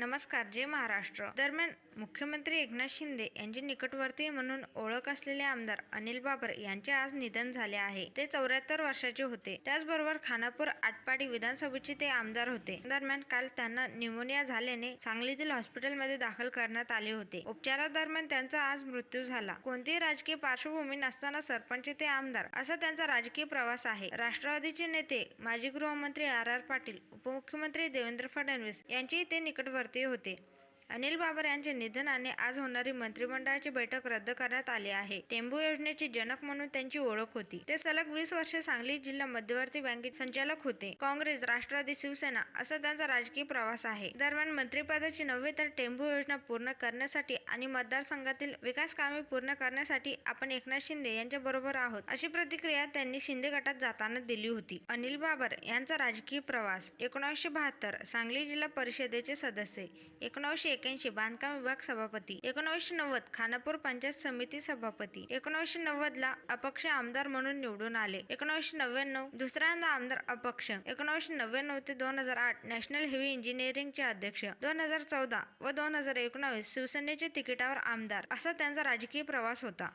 नमस्कार जय महाराष्ट्र. दरम्यान मुख्यमंत्री एकनाथ शिंदे यांचे निकटवर्तीय म्हणून ओळख असलेले आमदार अनिल बाबर यांचे आज निधन झाले आहे. ते चौऱ्याहत्तर वर्षाचे होते. त्याचबरोबर खानापूर आटपाडी विधानसभेचे ते आमदार होते. दरम्यान काल त्यांना न्यूमोनिया झाल्याने सांगलीतील हॉस्पिटलमध्ये दाखल करण्यात आले होते. उपचारादरम्यान त्यांचा आज मृत्यू झाला. कोणतीही राजकीय पार्श्वभूमी नसताना सरपंच ते आमदार असा त्यांचा राजकीय प्रवास आहे. राष्ट्रवादीचे नेते माजी गृहमंत्री आर आर पाटील उपमुख्यमंत्री देवेंद्र फडणवीस यांचेही ते निकटवर्ती करते होते. अनिल बाबर यांच्या निधनाने आज होणारी मंत्रिमंडळाची बैठक रद्द करण्यात आली आहे. टेंबू योजनेचे जनक म्हणून त्यांची ओळख होती. ते सलग वीस वर्षे सांगली जिल्हा मध्यवर्ती बँकेत संचालक होते. काँग्रेस राष्ट्रवादी शिवसेना असा त्यांचा राजकीय प्रवास आहे. दरम्यान मंत्रिपदाची नव्हे तर टेंबू योजना पूर्ण करण्यासाठी आणि मतदारसंघातील विकास कामे पूर्ण करण्यासाठी आपण एकनाथ शिंदे यांच्या बरोबर आहोत अशी प्रतिक्रिया त्यांनी शिंदे गटात जाताना दिली होती. अनिल बाबर यांचा राजकीय प्रवास एकोणीसशे बहात्तर सांगली जिल्हा परिषदेचे सदस्य एकोणीसशे एक्याऐंशी बांधकाम विभाग सभापती. एकोणीसशे नव्वद खानापूर पंचायत समिती सभापती. एकोणीसशे नव्वद ला अपक्ष आमदार म्हणून निवडून आले. एकोणीसशे नव्याण्णव दुसऱ्यांदा आमदार अपक्ष. एकोणीसशे नव्याण्णव ते दोन हजार आठ नॅशनल हेवी इंजिनिअरिंगचे अध्यक्ष. दोन हजार चौदा व दोन हजार एकोणावीस शिवसेनेचे तिकिटावर आमदार असा त्यांचा राजकीय प्रवास होता.